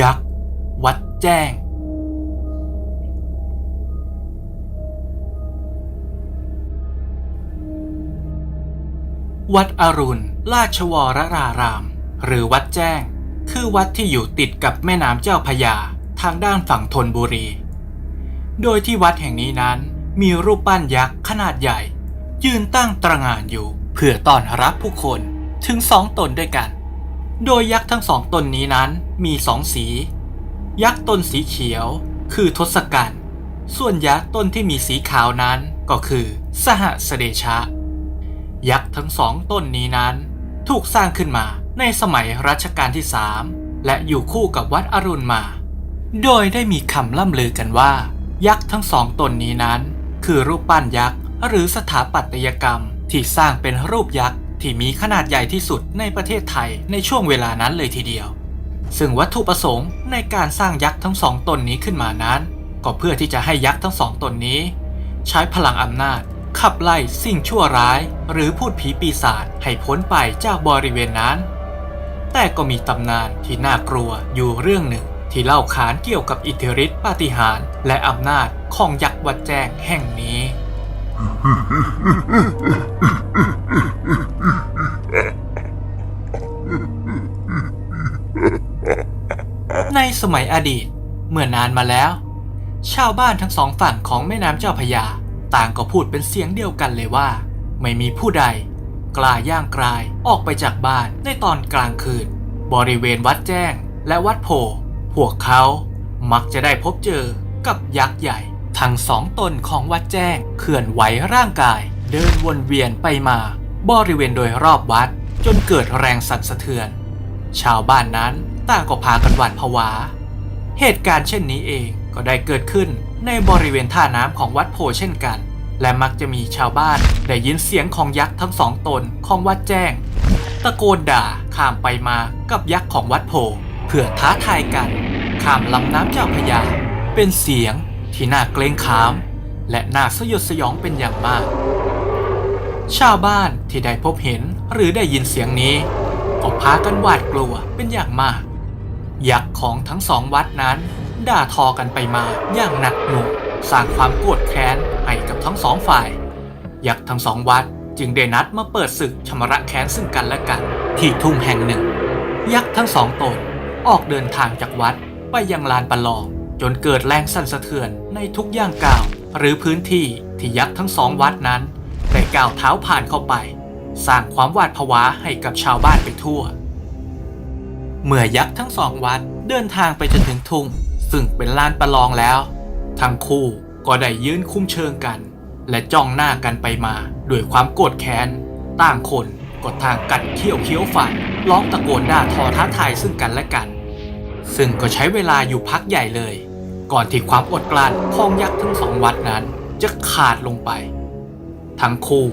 ยักษ์ วัดแจ้ง วัดอรุณ ราชวรราราม หรือวัดแจ้ง คือวัดที่อยู่ติดกับแม่น้ำเจ้าพยาทางด้านฝั่งธนบุรี โดยที่วัดแห่งนี้นั้นมีรูปปั้นยักษ์ขนาดใหญ่ ยืนตั้งตระหง่านอยู่ เพื่อต้อนรับผู้คนถึงสองตนด้วยกัน โดยยักษ์ทั้งสองตนนี้นั้นมีสองสี ยักษ์ตนสีเขียวคือทศกัณฐ์ส่วนยักษ์ตนที่มีสีขาวนั้นก็คือ สหสเดชะ ยักษ์ทั้งสองตนนี้นั้น ถูกสร้างขึ้นมาในสมัยรัชกาลที่สามและอยู่คู่กับวัดอรุณมา โดยได้มีคำล่ำลือกันว่า ยักษ์ทั้งสองตนนี้นั้น คือรูปปั้นยักษ์หรือสถาปัตยกรรมที่สร้างเป็นรูปยักษ์ ที่มีขนาดใหญ่ที่สุดในประเทศไทยในช่วงเวลานั้นเลยทีเดียว ซึ่งวัตถุประสงค์ในการสร้างยักษ์ทั้งสองตนนี้ขึ้นมานั้น ก็เพื่อที่จะให้ยักษ์ทั้งสองตนนี้ ใช้พลังอำนาจ ขับไล่สิ่งชั่วร้าย หรือพูดผีปีศาจให้พ้นไปจากบริเวณนั้น แต่ก็มีตำนานที่น่ากลัวอยู่เรื่องหนึ่งที่เล่าขานเกี่ยวกับอิทธิฤทธิปาฏิหาริย์และอำนาจของยักษ์วัดแจ้งแห่งนี้ ในสมัยอดีต เมื่อนานมาแล้ว ชาวบ้านทั้งสองฝั่งของแม่น้ำเจ้าพยา ต่างก็พูดเป็นเสียงเดียวกันเลยว่า ไม่มีผู้ใด กล้าย่างกลายออกไปจากบ้านในตอนกลางคืน บริเวณวัดแจ้งและวัดโพพวกเขามักจะได้พบเจอกับยักษ์ใหญ่ ทั้งสองตนของวัดแจ้งเคลื่อนไหวร่างกาย เดินวนเวียนไปมา บริเวณโดยรอบวัด จนเกิดแรงสั่นสะเทือน ชาวบ้านนั้นต่างก็พากันหวาดผวา เหตุการณ์เช่นนี้เองก็ได้เกิดขึ้นในบริเวณท่าน้ำของวัดโพเช่นกัน และมักจะมีชาวบ้านได้ยินเสียงของยักษ์ทั้งสองตนของวัดแจ้ง ตะโกนด่าข้ามไปมากับยักษ์ของวัดโพเพื่อท้าทายกันข้ามลำน้ำเจ้าพยาเป็นเสียง ที่น่าเกรงขาม และน่าสยดสยองเป็นอย่างมาก ชาวบ้านที่ได้พบเห็นหรือได้ยินเสียงนี้ ก็พากันหวาดกลัวเป็นอย่างมากยักษ์ของทั้งสองวัดนั้น ด่าทอกันไปมาอย่างหนักหน่วงสร้างความโกรธแค้นให้กับทั้งสองฝ่าย ยักษ์ทั้งสองวัดจึงได้นัดมาเปิดศึกชำระแค้นซึ่งกันและกัน ที่ทุ่งแห่งหนึ่ง ยักษ์ทั้งสองตนออกเดินทางจากวัดไปยังลานประลอง จนเกิดแรงสั่นสะเทือน ในทุกย่างก้าวหรือพื้นที่ที่ยักษ์ทั้งสองวัดนั้นได้ก้าวเท้าผ่านเข้าไป สร้างความหวาดผวาให้กับชาวบ้านไปทั่ว เมื่อยักษ์ทั้งสองวัดเดินทางไปจนถึงทุ่ง ซึ่งเป็นลานประลองแล้ว ทั้งคู่ก็ได้ยืนคุ้มเชิงกัน และจ้องหน้ากันไปมาด้วยความโกรธแค้น ต่างคนก็ทางกัดเขี้ยวเคี้ยวฟันร้องตะโกนด่าทอท้าทายซึ่งกันและกัน ซึ่งก็ใช้เวลาอยู่พักใหญ่เลย ก่อนที่ความอดกลั้นของยักษ์ทั้งสองวัดนั้น จะขาดลงไป ทั้งคู่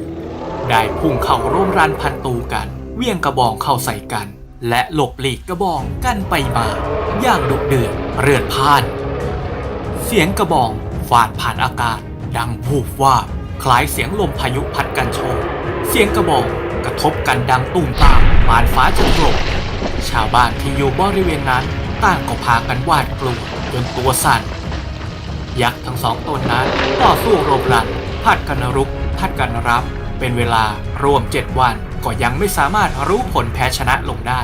ได้พุ่งเข้าร่วมรันพันตูกัน เวียงกระบองเข้าใส่กัน และหลบหลีกกระบองกันไปมา อย่างดุเดือดเรือนพ่าน เสียงกระบองฟาดผ่านอากาศ ดังวูบว่าคล้ายเสียงลมพายุพัดกันโชกเสียงกระบองกระทบกันดังตุ้มตามปานฟ้าจนกลบชาวบ้านที่อยู่บริเวณนั้นต่างก็พากันหวาดกลัว จนตัวสั่น ยักษ์ทั้งสองตนนั้นต่อสู้รบรันผัดกันรุกผัดกันรับ เป็นเวลารวมเจ็ดวันก็ยังไม่สามารถรู้ผลแพ้ชนะลงได้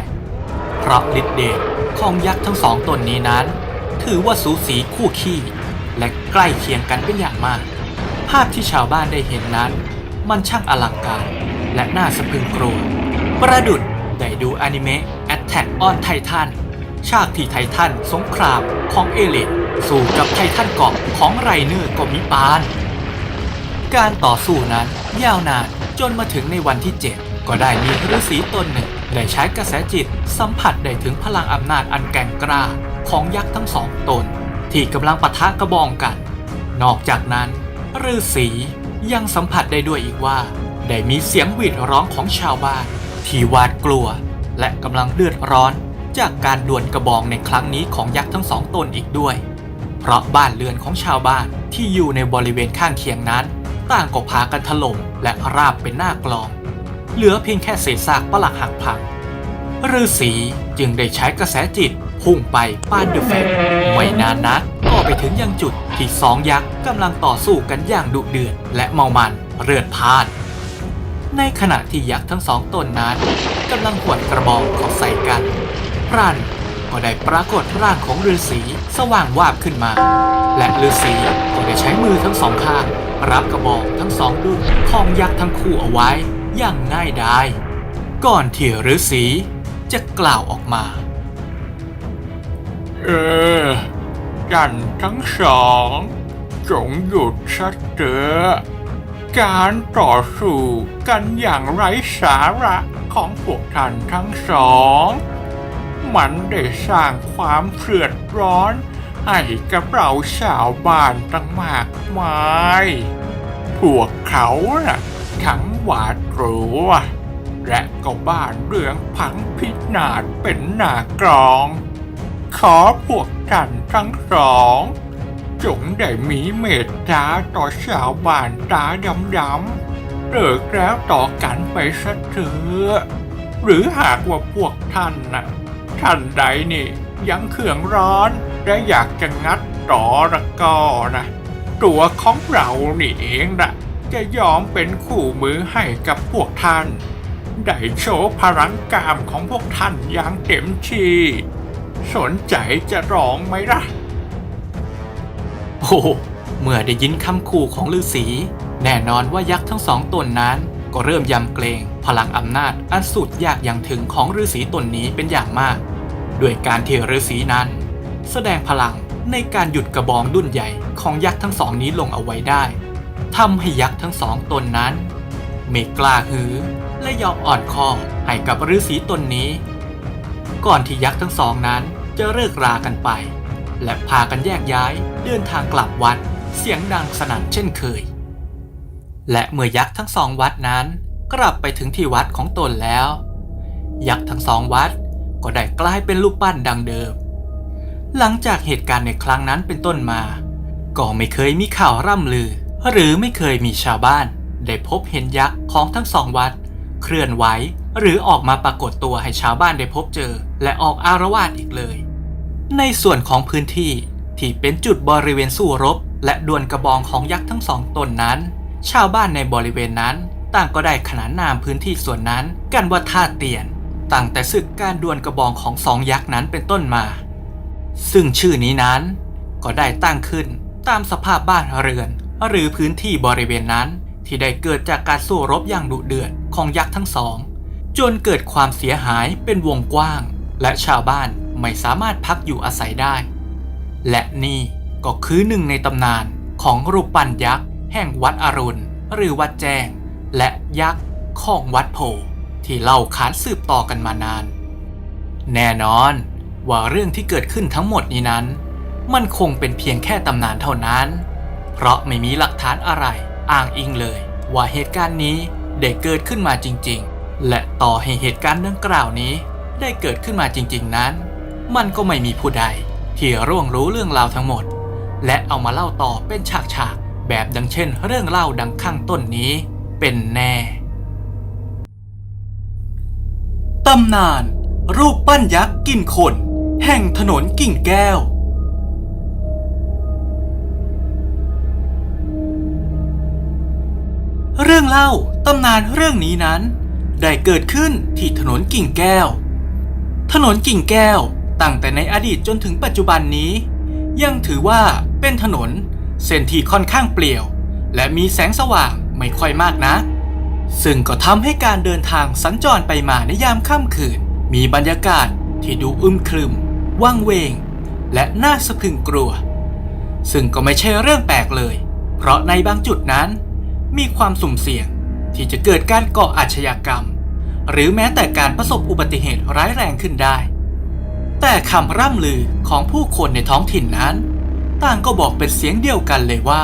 เพราะฤทธิ์เดชของยักษ์ทั้งสองตนนี้นั้น ถือว่าสูสีคู่ขี้และใกล้เคียงกันเป็นอย่างมาก ภาพที่ชาวบ้านได้เห็นนั้น มันช่างอลังการ และน่าสะพรึงกลัวประดุดได้ดูอนิเมะ Attack on Titan ฉากที่ไททันสงครามของเอเลนสู้กับไททันเกาะของไรเนอร์ก็มิปาน การต่อสู้นั้นยาวนานจนมาถึงในวันที่ 7 ก็ได้มีฤาษีตนหนึ่งได้ใช้กระแสจิตสัมผัสได้ถึงพลังอำนาจอันแกร่งกล้าของยักษ์ทั้งสองตน ที่กำลังปะทะกระบองกัน นอกจากนั้นฤาษียังสัมผัสได้ด้วยอีกว่า ได้มีเสียงหวีดร้องของชาวบ้านที่หวาดกลัว และกำลังเลือดร้อน จากการดวลกระบองในครั้งนี้ของยักษ์ทั้งสองตนอีกด้วย เพราะบ้านเรือนของชาวบ้านที่อยู่ในบริเวณข้างเคียงนั้น ต่างก็พากันถล่มและราบเป็นหน้ากลอง เหลือเพียงแค่เศษซากปลักหักพังฤาษีจึงได้ใช้กระแสจิตพุ่งไปป้านเดอะแฟนไม่นานนักก็ไปถึงยังจุดที่สองยักษ์กำลังต่อสู้กันอย่างดุเดือดและเมามันเรือนพานในขณะที่ยักษ์ทั้งสองตนนั้นกำลังหวดกระบองเขาใส่กัน พรันก็ได้ปรากฏร่างของฤาษีสว่างวาบขึ้นมา และฤาษีก็ได้ใช้มือทั้งสองข้าง รับกระบอกทั้งสองดุนของยักษ์ทั้งคู่เอาไว้อย่างง่ายดายก่อนที่ฤาษีจะกล่าวออกมา เออกันทั้งสองจงหยุดสักเถอะการต่อสู้กันอย่างไร้สาระของพวกท่านทั้งสอง มันได้สร้างความเผือดร้อน ให้กับเราชาวบ้านตั้งมากมาย พวกเขาน่ะทั้งหวาดกลัวและก็บ้านเรืองพังพินาศเป็นหน้ากรอง ขอพวกท่านทั้งสอง จงได้มีเมตตาต่อชาวบ้านตาดำๆเลิกแล้วต่อกันไปสักเถอะหรือหากว่าพวกท่านน่ะ ท่านใดนี่ ยังเขื่องร้อนและอยากจะงัดต่อละก็นะ ตัวของเรานี่เองนะจะยอมเป็นคู่มือให้กับพวกท่าน ได้โชว์พลังกามของพวกท่านอย่างเต็มที่ สนใจจะร้องไหมล่ะ โอ้เมื่อได้ยินคำขู่ของฤาษีแน่นอนว่ายักษ์ทั้งสองตนนั้นก็เริ่มยำเกรง พลังอำนาจอันสุดยากอย่างถึงของฤาษีตนนี้เป็นอย่างมาก ด้วยการที่ฤาษีนั้น แสดงพลังในการหยุดกระบองดุนใหญ่ของยักษ์ทั้งสองนี้ลงเอาไว้ได้ทำให้ยักษ์ทั้งสองตนนั้นไม่กล้าหือและยอมอ่อนคอให้กับฤาษีตนนี้ ก่อนที่ยักษ์ทั้งสองนั้นจะเลิกรากันไป และพากันแยกย้ายเดินทางกลับวัดเสียงดังสนั่นเช่นเคย และเมื่อยักษ์ทั้งสองวัดนั้น กลับไปถึงที่วัดของตนแล้ว ยักษ์ทั้งสองวัด ก็ได้กลายเป็นรูปปั้นดังเดิม หลังจากเหตุการณ์ในครั้งนั้นเป็นต้นมา ก็ไม่เคยมีข่าวร่ำลือ หรือไม่เคยมีชาวบ้าน ได้พบเห็นยักษ์ของทั้งสองวัด เคลื่อนไหวหรือออกมาปรากฏตัวให้ชาวบ้านได้พบเจอ และออกอารวาสอีกเลย ในส่วนของพื้นที่ที่เป็นจุดบริเวณสู้รบ และดวลกระบองของยักษ์ทั้งสองตนนั้น ชาวบ้านในบริเวณนั้น ต่างก็ได้ขนานนามพื้นที่ส่วนนั้นกันว่าท่าเตียน ตั้งแต่ศึกการดวลกระบองของสองยักษ์นั้นเป็นต้นมา ซึ่งชื่อนี้นั้นก็ได้ตั้งขึ้นตามสภาพบ้านเรือน หรือพื้นที่บริเวณนั้นที่ได้เกิดจากการสู้รบอย่างดุเดือดของยักษ์ทั้งสอง จนเกิดความเสียหายเป็นวงกว้าง และชาวบ้านไม่สามารถพักอยู่อาศัยได้ และนี่ก็คือหนึ่งในตำนานของรูปปั้นยักษ์แห่งวัดอรุณ หรือวัดแจ้ง และยักษ์ของวัดโพธิ์ ที่เล่าขานสืบต่อกันมานาน แน่นอนว่าเรื่องที่เกิดขึ้นทั้งหมดนี้นั้น มันคงเป็นเพียงแค่ตำนานเท่านั้น เพราะไม่มีหลักฐานอะไรอ้างอิงเลย ว่าเหตุการณ์นี้ได้เกิดขึ้นมาจริง ๆ และต่อให้เหตุการณ์ดังกล่าวนี้ ได้เกิดขึ้นมาจริง ๆนั้น มันก็ไม่มีผู้ใดที่ร่วงรู้เรื่องราวทั้งหมด และเอามาเล่าต่อเป็นฉากๆแบบดังเช่น เรื่องเล่าดังข้างต้นนี้เป็นแน่ ตำนาน รูปปั้นยักษ์กินคน แห่งถนนกิ่งแก้ว เรื่องเล่าตำนานเรื่องนี้นั้น ได้เกิดขึ้นที่ถนนกิ่งแก้ว ถนนกิ่งแก้วตั้งแต่ในอดีตจนถึงปัจจุบันนี้ ยังถือว่าเป็นถนนเส้นที่ค่อนข้างเปลี่ยว และมีแสงสว่างไม่ค่อยมากนะ ซึ่งก็ทำให้การเดินทางสัญจรไปมาในยามค่ำคืน มีบรรยากาศที่ดูอึมครึม ว่างเวง และน่าสะพรึงกลัว ซึ่งก็ไม่ใช่เรื่องแปลกเลย เพราะในบางจุดนั้น มีความสุ่มเสี่ยงที่จะเกิดการก่ออาชญากรรม หรือแม้แต่การประสบอุบัติเหตุร้ายแรงขึ้นได้ แต่คำร่ำลือของผู้คนในท้องถิ่นนั้น ต่างก็บอกเป็นเสียงเดียวกันเลยว่า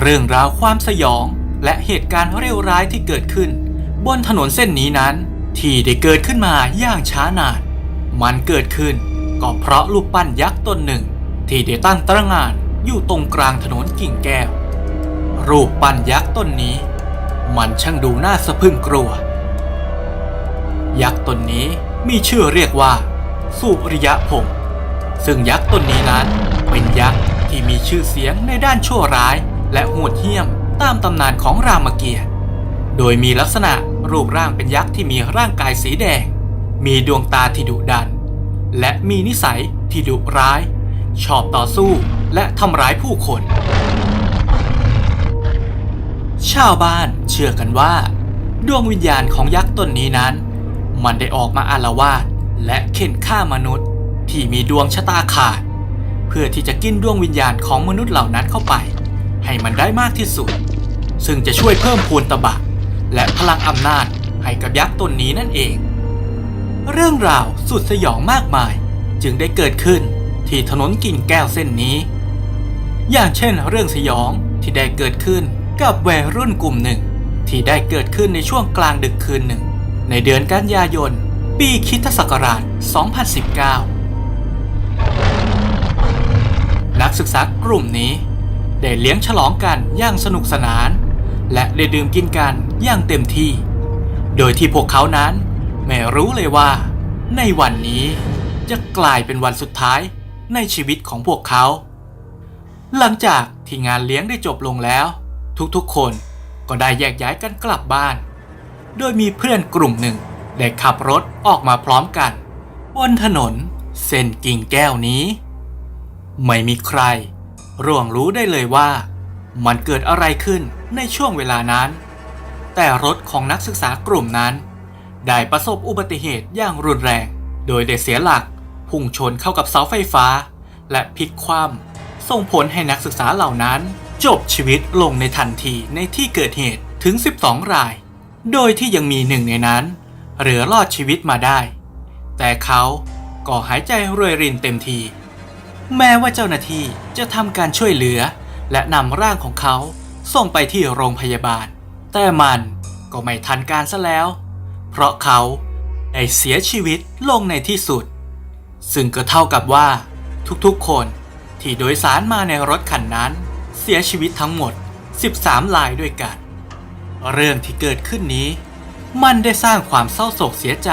เรื่องราวความสยอง และเหตุการณ์เลวร้ายที่เกิดขึ้น บนถนนเส้นนี้นั้น ที่ได้เกิดขึ้นมาอย่างช้านาน มันเกิดขึ้นก็เพราะรูปปั้นยักษ์ตนหนึ่ง ที่ได้ตั้งตระงานอยู่ตรงกลางถนนกิ่งแก้ว รูปปั้นยักษ์ต้นนี้ มันช่างดูน่าสะพึงกลัว ยักษ์ตนนี้มีชื่อเรียกว่า สุริยะพงศ์ซึ่งยักษ์ตนนี้นั้นเป็นยักษ์ที่มีชื่อเสียงในด้านชั่วร้ายและโหดเหี้ยม ตามตำนานของรามเกียรติ์โดยมีลักษณะรูปร่างเป็นยักษ์ที่มีร่างกายสีแดง มีดวงตาที่ดุดัน และมีนิสัยที่ดุร้าย ชอบต่อสู้และทำร้ายผู้คน ชาวบ้านเชื่อกันว่า ดวงวิญญาณของยักษ์ตนนี้นั้น มันได้ออกมาอาละวาดและเข็นฆ่ามนุษย์ที่มีดวงชะตาขาด เพื่อที่จะกินดวงวิญญาณของมนุษย์เหล่านั้นเข้าไป ให้มันได้มากที่สุด ซึ่งจะช่วยเพิ่มพูนตบะ และพลังอำนาจให้กับยักษ์ตนนี้นั่นเอง เรื่องราวสุดสยองมากมายจึงได้เกิดขึ้นที่ถนนกิ่งแก้วเส้นนี้ อย่างเช่นเรื่องสยองที่ได้เกิดขึ้นกับวัยรุ่นกลุ่มหนึ่ง ที่ได้เกิดขึ้นในช่วงกลางดึกคืนหนึ่ง ในเดือนกันยายน ปีคริสตศักราช 2019 นักศึกษากลุ่มนี้ ได้เลี้ยงฉลองกันอย่างสนุกสนาน และได้ดื่มกินกันอย่างเต็มที่ โดยที่พวกเขานั้นไม่รู้เลยว่า ในวันนี้จะกลายเป็นวันสุดท้ายในชีวิตของพวกเขา หลังจากที่งานเลี้ยงได้จบลงแล้ว ทุกๆ คนก็ได้แยกย้ายกันกลับบ้าน โดยมีเพื่อนกลุ่มหนึ่งได้ขับรถออกมาพร้อมกัน บนถนนเส้นกิ่งแก้วนี้ ไม่มีใคร ร่วงรู้ได้เลยว่า มันเกิดอะไรขึ้นในช่วงเวลานั้น แต่รถของนักศึกษากลุ่มนั้น ได้ประสบอุบัติเหตุอย่างรุนแรง โดยได้เสียหลักพุ่งชนเข้ากับเสาไฟฟ้า และพลิกคว่ำส่งผลให้นักศึกษาเหล่านั้น จบชีวิตลงในทันทีในที่เกิดเหตุถึง 12 ราย โดยที่ยังมีหนึ่งในนั้น เหลือรอดชีวิตมาได้ แต่เขาก็หายใจรวยรินเต็มที แม้ว่าเจ้าหน้าที่จะทำการช่วยเหลือ และนำร่างของเขาส่งไปที่โรงพยาบาล แต่มันก็ไม่ทันการซะแล้ว เพราะเขาได้เสียชีวิตลงในที่สุด ซึ่งก็เท่ากับว่าทุกๆคนที่โดยสารมาในรถคันนั้น เสียชีวิตทั้งหมด 13 รายด้วยกัน เรื่องที่เกิดขึ้นนี้ มันได้สร้างความเศร้าโศกเสียใจ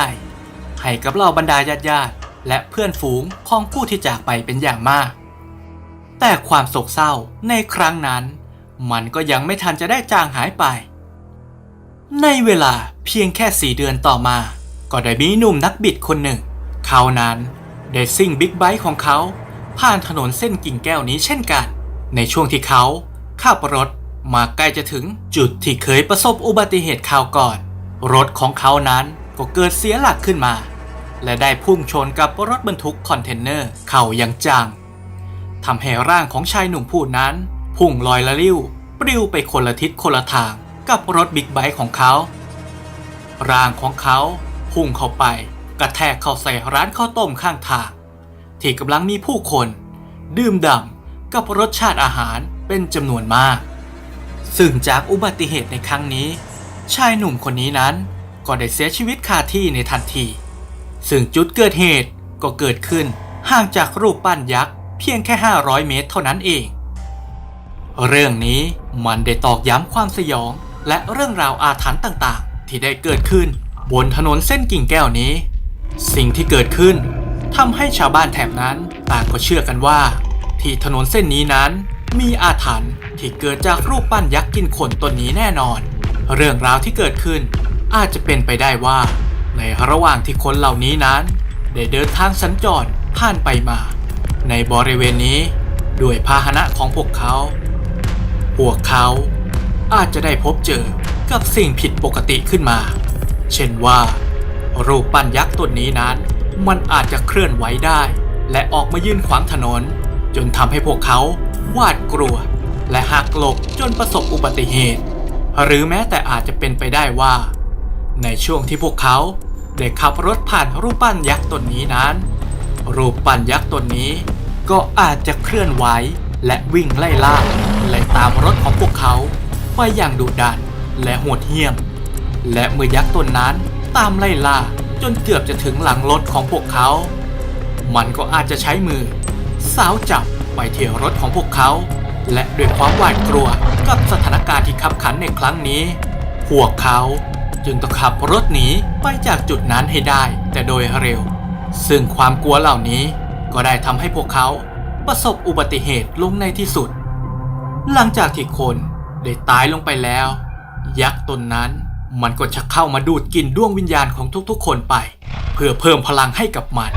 ให้กับเหล่าบรรดาญาติญาติ และเพื่อนฝูงของผู้ที่จากไปเป็นอย่างมาก แต่ความโศกเศร้าในครั้งนั้น มันก็ยังไม่ทันจะได้จางหายไป ในเวลาเพียงแค่สี่เดือนต่อมา ก็ได้มีหนุ่มนักบิดคนหนึ่ง เขานั้นได้ซิ่งบิ๊กไบค์ของเขาผ่านถนนเส้นกิ่งแก้วนี้เช่นกัน ในช่วงที่เขาขับรถมาใกล้จะถึงจุดที่เคยประสบอุบัติเหตุคราวก่อน รถของเขานั้นก็เกิดเสียหลักขึ้นมา และได้พุ่งชนกับรถบรรทุกคอนเทนเนอร์เข้าอย่างจังทำให้ร่างของชายหนุ่มผู้นั้น พุ่งลอยละลิ้ว ปลิวไปคนละทิศคนละทางกับรถบิ๊กไบค์ของเขา ร่างของเขาพุ่งเข้าไป กระแทกเข้าใส่ร้านข้าวต้มข้างทางที่กำลังมีผู้คน ดื่มด่ำกับรสชาติอาหารเป็นจำนวนมาก ซึ่งจากอุบัติเหตุในครั้งนี้ ชายหนุ่มคนนี้นั้นก็ได้เสียชีวิตคาที่ในทันที ซึ่งจุดเกิดเหตุก็เกิดขึ้นห่างจากรูปปั้นยักษ์เพียงแค่ 500 เมตรเท่านั้นเอง เรื่องนี้มันได้ตอกย้ำความสยอง และเรื่องราวอาถรรพ์ต่างๆ ที่ได้เกิดขึ้นบนถนนเส้นกิ่งแก้วนี้ สิ่งที่เกิดขึ้นทำให้ชาวบ้านแถบนั้นต่างก็เชื่อกันว่า ที่ถนนเส้นนี้นั้นมีอาถรรพ์ที่เกิดจากรูปปั้นยักษ์กินคนตนนี้แน่นอน เรื่องราวที่เกิดขึ้นอาจจะเป็นไปได้ว่า ในระหว่างที่คนเหล่านี้นั้น ได้เดินทางสัญจรผ่านไปมา ในบริเวณนี้ด้วยพาหนะของพวกเขา พวกเขาอาจจะได้พบเจอกับสิ่งผิดปกติขึ้นมา เช่นว่า รูปปั้นยักษ์ต้นนี้นั้น มันอาจจะเคลื่อนไหวได้ และออกมายืนขวางถนน จนทำให้พวกเขาหวาดกลัว และหักหลบจนประสบอุบัติเหตุ หรือแม้แต่อาจจะเป็นไปได้ว่า ในช่วงที่พวกเขา ได้ขับรถผ่านรูปปั้นยักษ์ตนนี้นั้น รูปปั้นยักษ์ตนนี้ ก็อาจจะเคลื่อนไหวและวิ่งไล่ล่าไล่ตามรถของพวกเขาไปอย่างดุดันและโหดเหี้ยม และเมื่อยักษ์ตนนั้นตามไล่ล่าจนเกือบจะถึงหลังรถของพวกเขา มันก็อาจจะใช้มือ สาวจับไปเที่ยรถของพวกเขา และด้วยความหวาดกลัวกับสถานการณ์ที่ขับขันในครั้งนี้ พวกเขา จึงต้องขับรถหนีไปจากจุดนั้นให้ได้แต่โดยเร็ว ซึ่งความกลัวเหล่านี้ก็ได้ทำให้พวกเขาประสบอุบัติเหตุลงในที่สุด หลังจากที่คนได้ตายลงไปแล้ว ยักษ์ตนนั้นมันก็จะเข้ามาดูดกินดวงวิญญาณของทุกๆ คนไป เพื่อเพิ่มพลังให้กับมัน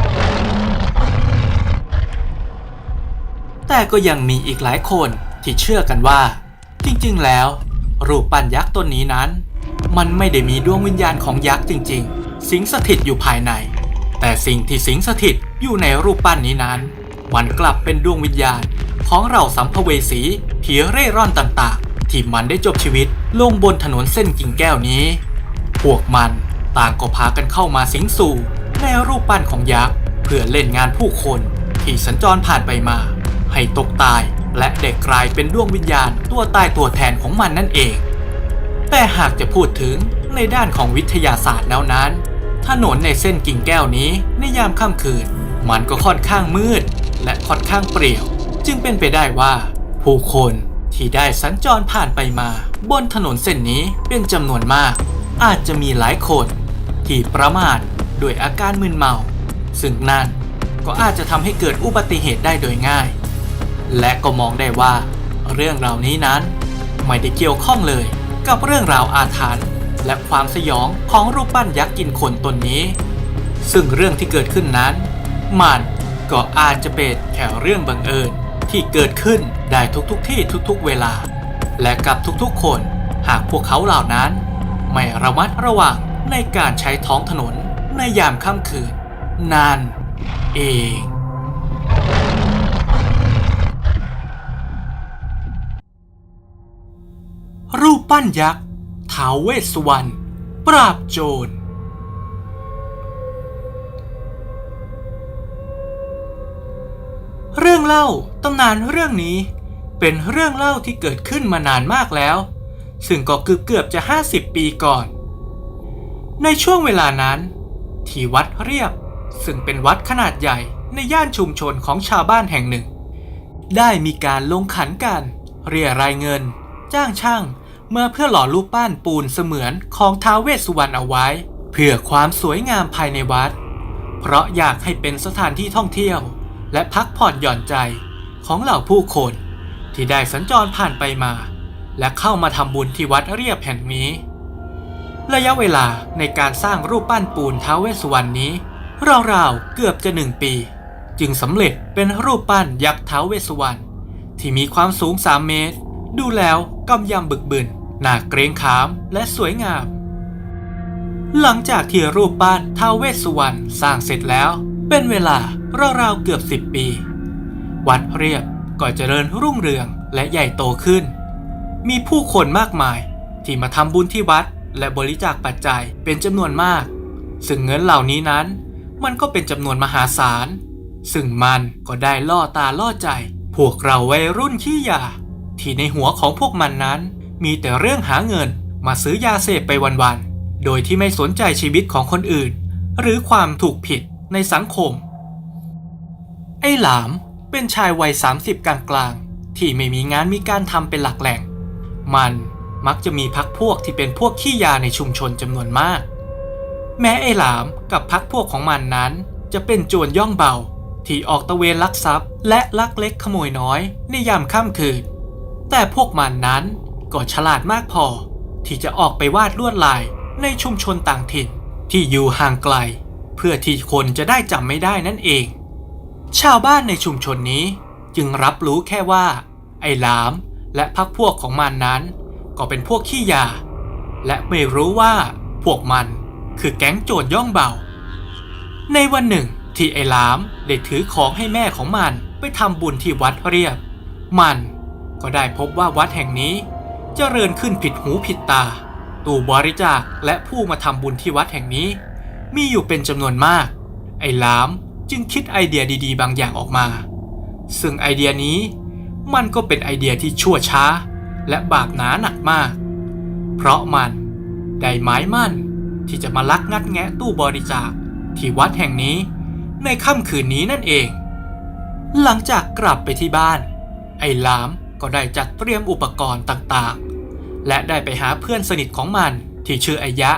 แต่ก็ยังมีอีกหลายคนที่เชื่อกันว่า จริงๆ แล้ว รูปปั้นยักษ์ตนนี้นั้น มันไม่ได้มีดวงวิญญาณของยักษ์จริง ๆ สิงสถิตอยู่ภายใน แต่สิ่งที่สิงสถิตอยู่ในรูปปั้นนี้นั้น มันกลับเป็นดวงวิญญาณ ของเราสัมภเวสีผีเร่ร่อนต่างๆ ที่มันได้จบชีวิตลงบนถนนเส้นกิ่งแก้วนี้ พวกมันต่างก็พากันเข้ามาสิงสู่ในรูปปั้นของยักษ์เพื่อเล่นงานผู้คนที่สัญจรผ่านไปมา ให้ตกตายและเด็กกลายเป็นดวงวิญญาณตัวตายตัวแทนของมันนั่นเอง แต่หากจะพูดถึงในด้านของวิทยาศาสตร์แล้วนั้น ถนนในเส้นกิ่งแก้วนี้ในยามค่ำคืน มันก็ค่อนข้างมืด และค่อนข้างเปรี่ยว จึงเป็นไปได้ว่า ผู้คนที่ได้สัญจรผ่านไปมา บนถนนเส้นนี้เป็นจำนวนมาก อาจจะมีหลายคนที่ประมาทด้วยอาการมึนเมา ซึ่งนั่นก็อาจจะทำให้เกิดอุบัติเหตุได้โดยง่าย และก็มองได้ว่า เรื่องรานี้นั้นไม่ได้เกี่ยวข้องเลย กับเรื่องราวอาถรรพ์และความสยองของรูปปั้นยักษ์กินคนตนนี้ ซึ่งเรื่องที่เกิดขึ้นนั้น มันก็อาจจะเป็นแค่เรื่องบังเอิญที่เกิดขึ้นได้ทุกๆทที่ทุกๆเวลา และกับทุกๆคนหากพวกเขาเหล่านั้น ไม่ระมัดระวังในการใช้ท้องถนนในยามค่ำคืนนั่นเอง รูปปั้นยักษ์ท้าวเวสสวรรณปราบโจร เรื่องเล่าตำนานเรื่องนี้เป็นเรื่องเล่าที่เกิดขึ้นมานานมากแล้ว ซึ่งก็เกือบเกือบจะ 50 ปีก่อน ในช่วงเวลานั้น ที่วัดเรียบซึ่งเป็นวัดขนาดใหญ่ในย่านชุมชนของชาวบ้านแห่งหนึ่ง ได้มีการลงขันกัน เรียรายเงิน จ้างช่าง มื่อเพื่อหล่อรูปปั้นปูนเสมือนของท้าวเวสสุวรรณเอาไว้ เพื่อความสวยงามภายในวัด เพราะอยากให้เป็นสถานที่ท่องเที่ยว และพักผ่อนหย่อนใจของเหล่าผู้คนที่ได้สัญจรผ่านไปมา และเข้ามาทำบุญที่วัดเรียบแห่งนี้ ระยะเวลาในการสร้างรูปปั้นปูนท้าวเวสสุวรรณนี้ราวๆเกือบจะหนึ่งปี จึงสำเร็จเป็นรูปปั้นยักษ์ท้าวเวสสุวรรณที่มีความสูง 3 เมตร ดูแล้วกำยำบึกบึน น่าเกรงขามและสวยงาม หลังจากที่รูปปั้นท้าวเวสสุวรรณสร้างเสร็จแล้ว เป็นเวลาราวๆเกือบ10ปี วัดเรียบก็เจริญรุ่งเรืองและใหญ่โตขึ้น มีผู้คนมากมายที่มาทำบุญที่วัดและบริจาคปัจจัยเป็นจำนวนมาก ซึ่งเงินเหล่านี้นั้น มันก็เป็นจำนวนมหาศาล ซึ่งมันก็ได้ล่อตาล่อใจ พวกเราวัยรุ่นขี้ยา ที่ในหัวของพวกมันนั้น มีแต่เรื่องหาเงินมาซื้อยาเสพไปวันๆ โดยที่ไม่สนใจชีวิตของคนอื่น หรือความถูกผิดในสังคม ไอ้หลามเป็นชายวัย 30 กลางๆ ที่ไม่มีงานมีการทำเป็นหลักแหล่ง มันมักจะมีพักพวกที่เป็นพวกขี้ยาในชุมชนจำนวนมาก แม้ไอ้หลามกับพักพวกของมันนั้น จะเป็นโจรย่องเบา ที่ออกตะเวนลักทรัพย์ และลักเล็กขโมยน้อยในยามค่ำคืน แต่พวกมันนั้น ก็ฉลาดมากพอ ที่จะออกไปวาดลวดลายในชุมชนต่างถิ่นที่อยู่ห่างไกล เพื่อที่คนจะได้จำไม่ได้นั่นเอง ชาวบ้านในชุมชนนี้จึงรับรู้แค่ว่า ไอ้หลามและพักพวกของมันนั้น ก็เป็นพวกขี้ยา และไม่รู้ว่าพวกมันคือแก๊งโจรย่องเบา ในวันหนึ่งที่ไอ้หลามได้ถือของให้แม่ของมันไปทำบุญที่วัดเรียบ มันก็ได้พบว่าวัดแห่งนี้ เจริญขึ้นผิดหูผิดตา ตู้บริจาคและผู้มาทำบุญที่วัดแห่งนี้ มีอยู่เป็นจำนวนมาก ไอ้หลามจึงคิดไอเดียดีๆ บางอย่างออกมา ซึ่งไอเดียนี้มันก็เป็นไอเดียที่ชั่วช้า และบาปหนาหนักมาก เพราะมันได้หมายมั่นที่จะมาลักงัดแงะตู้บริจาคที่วัดแห่งนี้ในค่ำคืนนี้นั่นเอง หลังจากกลับไปที่บ้าน ไอ้ลามก็ได้จัดเตรียมอุปกรณ์ต่างๆ และได้ไปหาเพื่อนสนิทของมันที่ชื่อไอยะ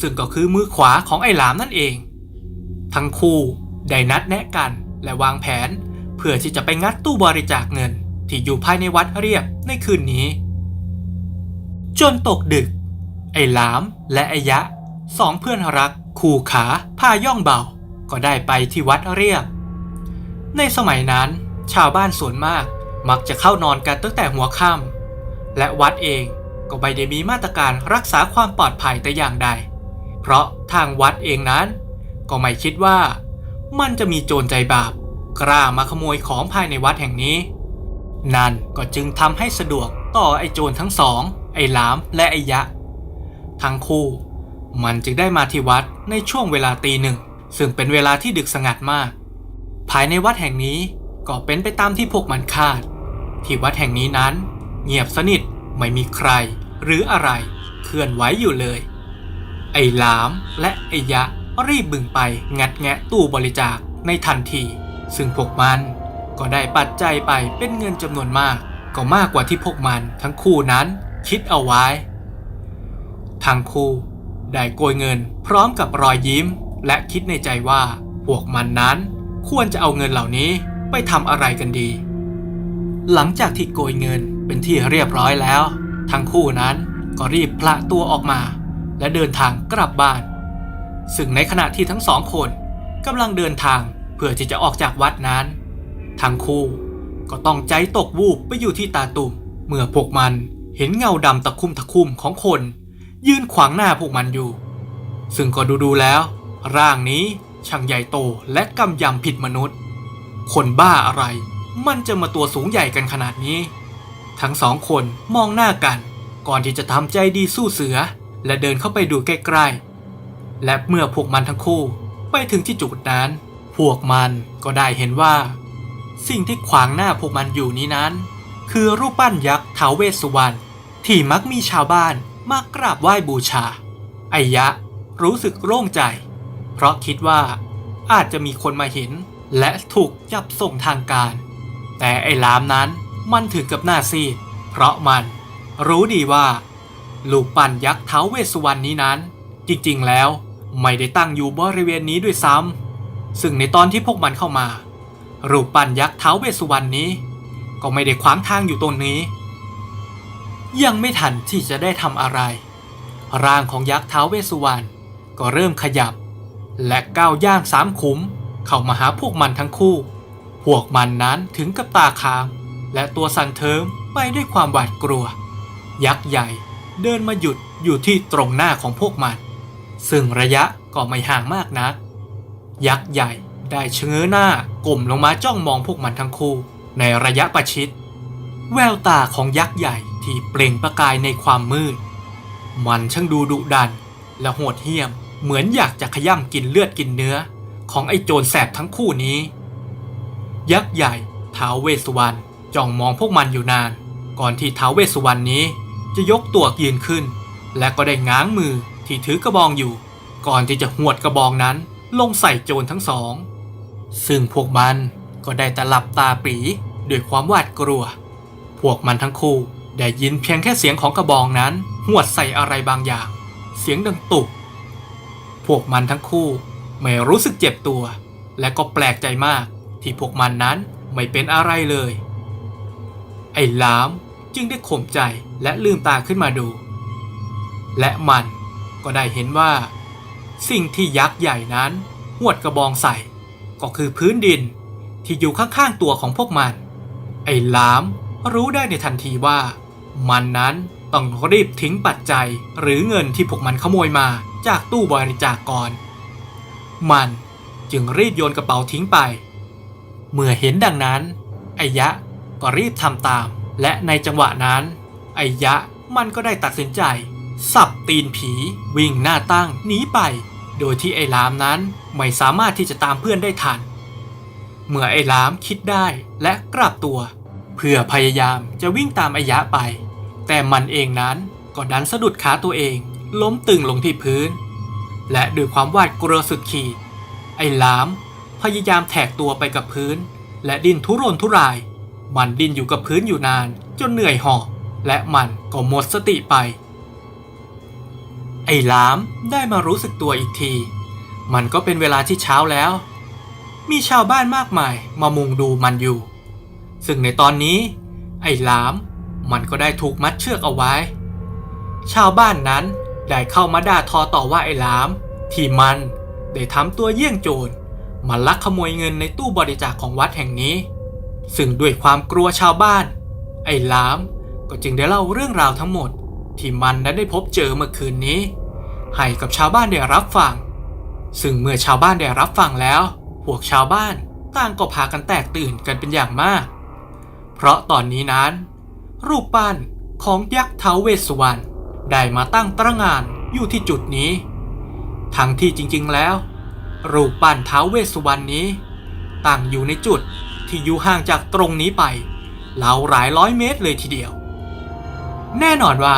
ซึ่งก็คือมือขวาของไอ้หลามนั่นเอง ทั้งคู่ได้นัดแนะกันและวางแผน เพื่อที่จะไปงัดตู้บริจาคเงิน ที่อยู่ภายในวัดเรียบในคืนนี้ จนตกดึก ไอ้หลามและไอยะสองเพื่อนรัก คู่ขาพาย่องเบา ก็ได้ไปที่วัดเรียบ ในสมัยนั้น ชาวบ้านส่วนมากมักจะเข้านอนกันตั้งแต่หัวค่ำและวัดเอง ก็ไม่ได้มีมาตรการรักษาความปลอดภัยแต่อย่างใด เพราะทางวัดเองนั้น ก็ไม่คิดว่า มันจะมีโจรใจบาป กล้ามาขโมยของภายในวัดแห่งนี้ นั่นก็จึงทำให้สะดวกต่อไอ้โจรทั้งสอง ไอ้หลามและไอ้ยะ ทั้งคู่ มันจึงได้มาที่วัดในช่วงเวลาตีหนึ่ง ซึ่งเป็นเวลาที่ดึกสงัดมาก ภายในวัดแห่งนี้ก็เป็นไปตามที่พวกมันคาด ที่วัดแห่งนี้นั้น เงียบสนิท ไม่มีใครหรืออะไรเคลื่อนไหวอยู่เลย ไอ้หลามและไอ้ยะรีบบึงไปงัดแงะตู้บริจาคในทันที ซึ่งพวกมันก็ได้ปัจจัยไปเป็นเงินจำนวนมาก ก็มากกว่าที่พวกมันทั้งคู่นั้นคิดเอาไว้ ทั้งคู่ได้โกยเงินพร้อมกับรอยยิ้ม และคิดในใจว่าพวกมันนั้นควรจะเอาเงินเหล่านี้ไปทำอะไรกันดี หลังจากที่โกยเงิน เป็นที่เรียบร้อยแล้ว ทั้งคู่นั้นก็รีบพละตัวออกมา และเดินทางกลับบ้าน ซึ่งในขณะที่ทั้งสองคนกำลังเดินทางเพื่อที่จะออกจากวัดนั้น ทั้งคู่ก็ต้องใจตกวูบไปอยู่ที่ตาตุ่มเมื่อพวกมันเห็นเงาดำตะคุ่มตะคุ่มของคน ยืนขวางหน้าพวกมันอยู่ ซึ่งก็ดูดูๆแล้ว ร่างนี้ช่างใหญ่โตและกำยำผิดมนุษย์ คนบ้าอะไร มันจะมาตัวสูงใหญ่กันขนาดนี้ ทั้งสองคนมองหน้ากัน ก่อนที่จะทำใจดีสู้เสือ และเดินเข้าไปดูใกล้ๆ และเมื่อพวกมันทั้งคู่ไปถึงที่จุดนั้น พวกมันก็ได้เห็นว่า สิ่งที่ขวางหน้าพวกมันอยู่นี้นั้น คือรูปปั้นยักษ์ท้าวเวสสุวรรณที่มักมีชาวบ้านมากราบไหว้บูชาไอยะรู้สึกโล่งใจ เพราะคิดว่าอาจจะมีคนมาเห็นและถูกจับส่งทางการ แต่ไอ้ลามนั้น มันถึงกับหน้าซีดเพราะมันรู้ดีว่า ลูกปั้นยักษ์เท้าเวสสุวรรณนี้นั้น จริงๆแล้วไม่ได้ตั้งอยู่บริเวณนี้ด้วยซ้ำซึ่งในตอนที่พวกมันเข้ามา รูปปั้นยักษ์เท้าเวสสุวรรณนี้ ก็ไม่ได้ขวางทางอยู่ตรงนี้ ยังไม่ทันที่จะได้ทำอะไร ร่างของยักษ์เท้าเวสสุวรรณก็เริ่มขยับ และก้าวย่างสามขุมเข้ามาหาพวกมันทั้งคู่ พวกมันนั้นถึงกับตาค้าง และตัวสั่นเทิมไปด้วยความหวาดกลัว ยักษ์ใหญ่เดินมาหยุดอยู่ที่ตรงหน้าของพวกมัน ซึ่งระยะก็ไม่ห่างมากนัก ยักษ์ใหญ่ได้เชะเง้อหน้าก้มลงมาจ้องมองพวกมันทั้งคู่ ในระยะประชิด แววตาของยักษ์ใหญ่ที่เปล่งประกายในความมืด มันช่างดูดุดัน และโหดเหี้ยม เหมือนอยากจะขย่ำกินเลือดกินเนื้อ ของไอ้โจรแสบทั้งคู่นี้ ยักษ์ใหญ่ท้าวเวสวรรณ จ้องมองพวกมันอยู่นาน ก่อนที่ท้าวเวสสุวรรณนี้ จะยกตัวยืนขึ้น และก็ได้ง้างมือที่ถือกระบองอยู่ ก่อนที่จะหวดกระบองนั้นลงใส่โจรทั้งสอง ซึ่งพวกมันก็ได้แต่หลับตาปรีด้วยความหวาดกลัว พวกมันทั้งคู่ได้ยินเพียงแค่เสียงของกระบองนั้นหวดใส่อะไรบางอย่าง เสียงดังตุบพวกมันทั้งคู่ไม่รู้สึกเจ็บตัว และก็แปลกใจมากที่พวกมันนั้นไม่เป็นอะไรเลย ไอ้หลามจึงได้ข่มใจและลืมตาขึ้นมาดู และมันก็ได้เห็นว่า สิ่งที่ยักษ์ใหญ่นั้นหวดกระบองใส่ ก็คือพื้นดินที่อยู่ข้างๆตัวของพวกมัน ไอ้หลามรู้ได้ในทันทีว่า มันนั้นต้องรีบทิ้งปัจจัยหรือเงินที่พวกมันขโมยมาจากตู้บริจาคก่อน มันจึงรีบโยนกระเป๋าทิ้งไป เมื่อเห็นดังนั้นไอ้ยะ ก็รีบทำตาม และในจังหวะนั้น ไอยะมันก็ได้ตัดสินใจ สับตีนผีวิ่งหน้าตั้งหนีไป โดยที่ไอ้ลามนั้นไม่สามารถที่จะตามเพื่อนได้ทัน เมื่อไอ้ลามคิดได้และกลับตัว เพื่อพยายามจะวิ่งตามไอยะไป แต่มันเองนั้นก็ดันสะดุดขาตัวเอง ล้มตึงลงที่พื้น และด้วยความหวาดกลัวสุดขีด ไอ้หลามพยายามแทกตัวไปกับพื้น และดิ้นทุรนทุราย มันดิ้นอยู่กับพื้นอยู่นานจนเหนื่อยหอบและมันก็หมดสติไป ไอ้หลามได้มารู้สึกตัวอีกที มันก็เป็นเวลาที่เช้าแล้ว มีชาวบ้านมากมายมามุงดูมันอยู่ ซึ่งในตอนนี้ ไอ้หลามมันก็ได้ถูกมัดเชือกเอาไว้ ชาวบ้านนั้นได้เข้ามาด่าทอต่อว่าไอ้หลาม ที่มันได้ทำตัวเยี่ยงโจรมาลักขโมยเงินในตู้บริจาคของวัดแห่งนี้ ซึ่งด้วยความกลัวชาวบ้าน ไอ้ลามก็จึงได้เล่าเรื่องราวทั้งหมด ที่มันนั้นได้พบเจอเมื่อคืนนี้ ให้กับชาวบ้านได้รับฟัง ซึ่งเมื่อชาวบ้านได้รับฟังแล้ว พวกชาวบ้านต่างก็พากันแตกตื่นกันเป็นอย่างมาก เพราะตอนนี้นั้น รูปปั้นของยักษ์เท้าวเวสสุวรรณได้มาตั้งตระงานอยู่ที่จุดนี้ ทั้งที่จริงๆแล้ว รูปปั้นเท้าวเวสสุวรรณนี้ ตั้งอยู่ในจุด ที่อยู่ห่างจากตรงนี้ไปราวหลายร้อยเมตรเลยทีเดียว แน่นอนว่า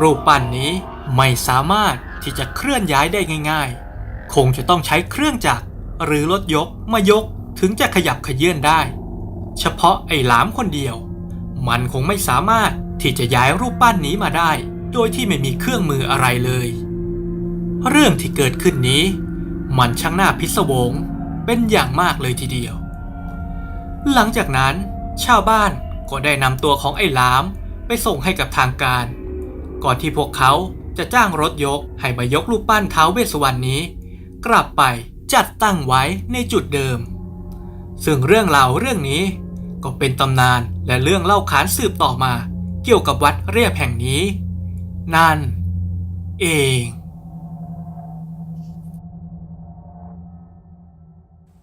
รูปปั้นนี้ไม่สามารถที่จะเคลื่อนย้ายได้ง่าย ๆ คงจะต้องใช้เครื่องจักรหรือรถยกมายกถึงจะขยับขยื่นได้ เฉพาะไอ้หลามคนเดียว มันคงไม่สามารถที่จะย้ายรูปปั้นนี้มาได้ โดยที่ไม่มีเครื่องมืออะไรเลย เรื่องที่เกิดขึ้นนี้ มันช่างน่าพิศวงเป็นอย่างมากเลยทีเดียว หลังจากนั้น ชาวบ้านก็ได้นำตัวของไอ้หลามไปส่งให้กับทางการ ก่อนที่พวกเขาจะจ้างรถยกให้มายกรูปปั้นท้าวเวสสวรรณนี้ กลับไปจัดตั้งไว้ในจุดเดิม ซึ่งเรื่องราวเรื่องนี้ก็เป็นตำนานและเรื่องเล่าขานสืบต่อมา เกี่ยวกับวัดเรียบแห่งนี้ นั่น เอง